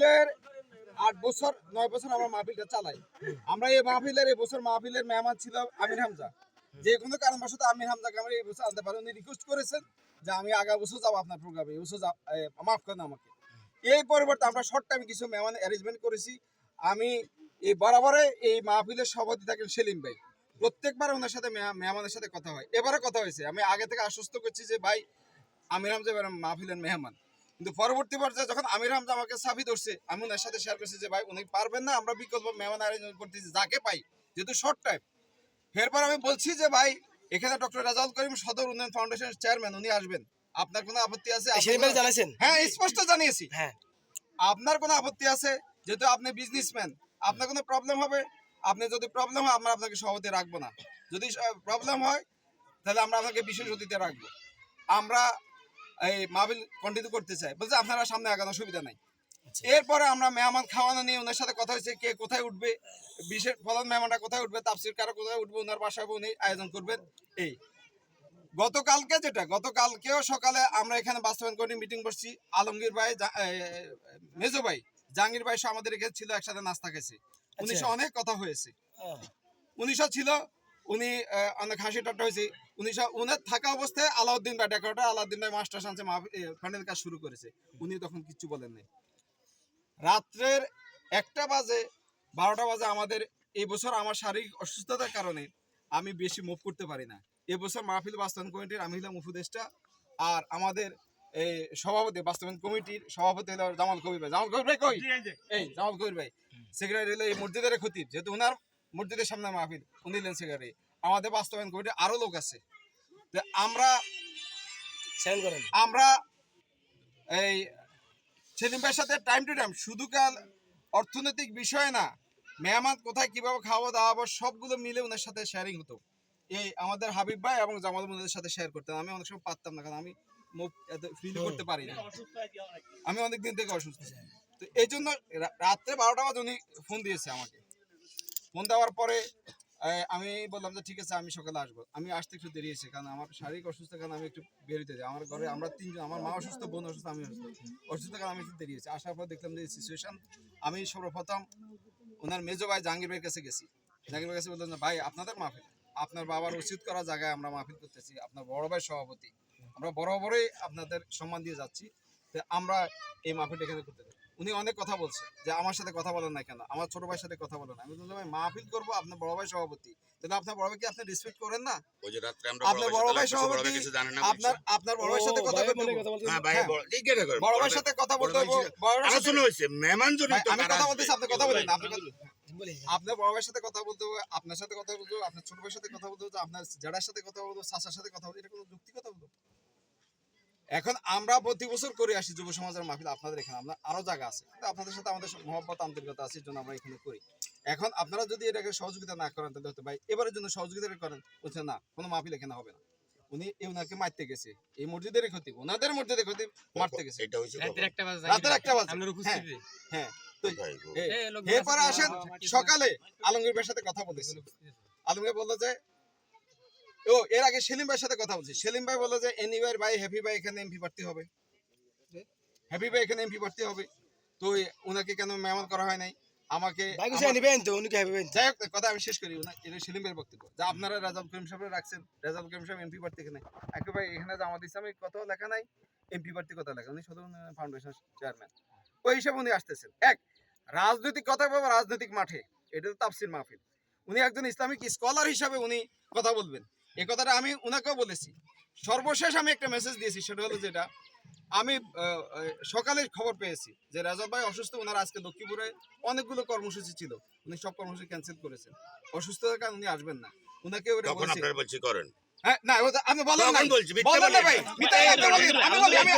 মাহফিলের আট বছর, নয় বছর আমরা মাহফিলটা চালাই। আমরা এই মাহফিলের, এই বছর মাহফিলের মেহমান ছিল আমির হামজা। যে কোনো কারণবশত আমির হামজাকে আমরা এই বছর আনতে পারি উনি রিকোয়েস্ট করেছেন যে আমি আগা বছর যাব আপনার প্রোগ্রামে এই বছর মাফ করেন আমাকে। এই পরিবর্তে আমরা শর্ট টাইমে কিছু মেহমান অ্যারেঞ্জমেন্ট করেছি। আমি এই বরাবরে এই মাহফিলের সভাপতি থাকেন সেলিম ভাই। প্রত্যেকবার ওনার সাথে মেহমানের সাথে কথা হয়। এবারে কথা হয়েছে। আমি আগে থেকে আশ্বস্ত করছি যে, ভাই, আমির হামজা মাহফিলের মেহমান। কিন্তু পরবর্তী পর্যায়ে যখন আমির হামজা আমাকে সাফি ধরছে আমি ওনার সাথে শেয়ার করছি যে ভাই উনি পারবেন না আমরা বিকল্প মেহমান অ্যারেঞ্জমেন্ট করতেছি যাকে পাই। যেহেতু শর্ট টাইম এরপর আমি বলছি যে ভাই এখানে ডক্টর রাজাউল করিম সদর উন্নয়ন ফাউন্ডেশনের চেয়ারম্যান উনি আসবেন। আপনার কোনো আপত্তি আছে? জানাইছেন? হ্যাঁ স্পষ্ট জানিয়েছি। হ্যাঁ। আপনার কোনো আপত্তি আছে? যেহেতু আপনি বিজনেসম্যান আপনার কোনো প্রবলেম হবে? আপনি যদি প্রবলেম হয় আমরা আপনাকে সভাপতি রাখব না। যদি প্রবলেম হয় তাহলে আমরা আপনাকে বিশেষ অতিথি রাখব। আমরা এই মাহবিল কন্টিনিউ করতে চাই বলছে আপনারা সামনে আগানো সুবিধা নাই। আচ্ছা। এরপরে আমরা মেহমান খাওয়ানো নিয়ে ওনার সাথে কথা হয়েছে কে কোথায় উঠবে বিশেষ প্রধান মেহমানটা কোথায় উঠবে তাপসির কারও কোথায় উঠবে ওনার বাসায় উনি আয়োজন করবেন এই। গতকালকে যেটা গতকালকেও সকালে আমরা এখানে বাস্তবায়ন করে মিটিং বসছি আলমগীর ভাই মেজো ভাই জাহাঙ্গীর ভাই সহ আমাদের এখানে ছিল একসাথে নাস্তা খেয়েছে। উনিশশো অনেক কথা হয়েছে। উনিশশো ছিল উনি অনেক হাসি ঠাট্টা হয়েছে। উনিশশো উনার থাকা অবস্থায় আলাউদ্দিন ভাই ডেকোরেটর আলাউদ্দিন ভাই মাস্টার সানসে প্যান্ডেল কাজ শুরু করেছে। উনি তখন কিচ্ছু বলেন নাই। রাত্রের একটা বাজে বারোটা বাজে আমাদের এই বছর আমার শারীরিক অসুস্থতার কারণে আমি বেশি মুভ করতে পারি না। এবছর মাহফিল বাস্তবায়ন কমিটির আমি হলাম উপদেষ্টা। আর আমাদের এই সভাপতি বাস্তবায়ন কমিটির সভাপতি হলো জামাল কবির ভাই। জামাল কবির ভাই কই? এই জামাল কবির ভাই। সেক্রেটারি হলো এই মসজিদের খতিব। যেহেতু ওনার মসজিদের সামনে মাহফিল উনি হলেন সেক্রেটারি আমাদের বাস্তবায়ন কমিটির আরও লোক আছে। তো আমরা আমরা এই সেলিম ভাইয়ের সাথে টাইম টু টাইম শুধু কাল অর্থনৈতিক বিষয় না মেহমান কোথায় কীভাবে খাওয়া দাওয়াবো সবগুলো মিলে ওনার সাথে শেয়ারিং হতো। এই আমাদের হাবিব ভাই এবং জামাল মুনের সাথে শেয়ার করতাম। আমি অনেক সময় পারতাম না কারণ আমি মুখ এত ফিল করতে পারি না। আমি অনেক দিন থেকে অসুস্থ। তো এই জন্য রাত্রে বারোটা বাজে উনি ফোন দিয়েছে আমাকে। ফোন দেওয়ার পরে আমি বললাম যে, ঠিক আছে, আমি সকালে আসব। আমি আসতে একটু দেরি হয়েছে, কারণ আমার শারীরিক অসুস্থ, কারণ আমি একটু বেরোতে যাই। আমার ঘরে আমরা তিনজন, আমার মা অসুস্থ, বোন অসুস্থ, আমি অসুস্থ। অসুস্থ, কারণ আমি একটু দেরি হয়েছে। আসার পর দেখলাম যে সিচুয়েশন আমি সর্বপ্রথম ওনার মেজো ভাই জাহাঙ্গীর ভাইয়ের কাছে গেছি। জাহাঙ্গীর ভাইয়ের কাছে বললাম ভাই, আপনাদের মাহফিল, আপনার বাবার উচিত করা জায়গায় আমরা মাহফিল করতেছি, আপনার বড় ভাই সভাপতি। আমরা বরাবরই আপনাদের সম্মান দিয়ে যাচ্ছি আমরা এই মাহফিলটা এখানে করতে উনি অনেক কথা বলছে যে আমার সাথে কথা বলেন না কেন? আমার ছোট ভাইয়ের সাথে কথা বলেন না। আমি বললাম ভাই মাহফিল করব আপনার বড় ভাই সভাপতি। তাহলে আপনার বড় ভাইকে আপনি রেসপেক্ট করেন না? ওই যে রাত্রে আমরা আপনার বড় ভাই সভাপতি কিছু জানে না আপনার আপনার বড় ভাইয়ের সাথে কথা বলতে। হ্যাঁ ভাই। বড় করে বড় ভাইয়ের সাথে কথা বলতে ভাই আলোচনা হয়েছে মেহমান জন্য আমি কথা বলতেছি আপনি কথা বলেন আপনি আপনার বড় ভাইয়ের সাথে কথা বলতে হবে আপনার সাথে কথা বলতে হবে আপনার ছোট ভাইয়ের সাথে কথা বলতে হবে আপনার জেডার সাথে কথা বলতে হবে চাচার সাথে কথা বলতে এটা কোনো যুক্তি কথা বলব? এখন আমরা প্রতি বছর করে আসি যুব সমাজের মাহফিল আপনাদের এখানে। আপনার আরও জায়গা আছে। কিন্তু আপনাদের সাথে আমাদের মহব্বত আন্তরিকতা আছে জন্য আমরা এখানে করি। এখন আপনারা যদি এটাকে সহযোগিতা না করেন তাহলে হতে ভাই এবারের জন্য সহযোগিতা করেন বলছেন না কোনো মাহফিল এখানে হবে না। উনি ওনাকে মারতে গেছে। এই মসজিদের ক্ষতি ওনাদের মসজিদের ক্ষতি মারতে গেছে। এটা রাতের একটা বাজে রাতের একটা বাজে। আপনার উপস্থিতি হ্যাঁ লোক এরপরে আসেন সকালে আলমগীর ভাইয়ের সাথে কথা বলেছি আলমগীর বলল যে ও এর আগে সেলিম ভাইয়ের সাথে কথা বলছি। সেলিম ভাই বলল যে এনিওয়ার ভাই হ্যাপি ভাই এখানে এমপি প্রার্থী হবে। হ্যাপি ভাই এখানে এমপি প্রার্থী হবে। তো ওনাকে কেন মেহমান করা হয় নাই? আমাকে ভাই নিবেন তো উনি কে হবেন যাই হোক কথা আমি শেষ করি। না এটা সেলিম ভাইয়ের বক্তব্য। যা আপনারা রাজাব করিম রাখছেন রাজাব করিম সাহেব এমপি প্রার্থী এখানে। একে ভাই এখানে কথা লেখা নাই এমপি প্রার্থী কথা লেখা উনি উন্নয়ন ফাউন্ডেশন চেয়ারম্যান ওই হিসাবে উনি আসতেছেন। এক রাজনৈতিক কথা বলব রাজনৈতিক মাঠে। এটা তো তাফসির মাহফিল। উনি একজন ইসলামিক স্কলার হিসাবে উনি কথা বলবেন। এই কথাটা আমি উনাকেও বলেছি। সর্বশেষ আমি একটা মেসেজ দিয়েছি সেটা হলো যেটা আমি সকালে খবর পেয়েছি যে রাজব ভাই অসুস্থ ওনার আজকে লক্ষ্মীপুরে অনেকগুলো কর্মসূচি ছিল উনি সব কর্মসূচি ক্যান্সেল করেছেন। অসুস্থতার কারণে উনি আসবেন না। উনাকে ওরা বলছি। করেন। হ্যাঁ না বলেন বলেন না ভাই বলি আমি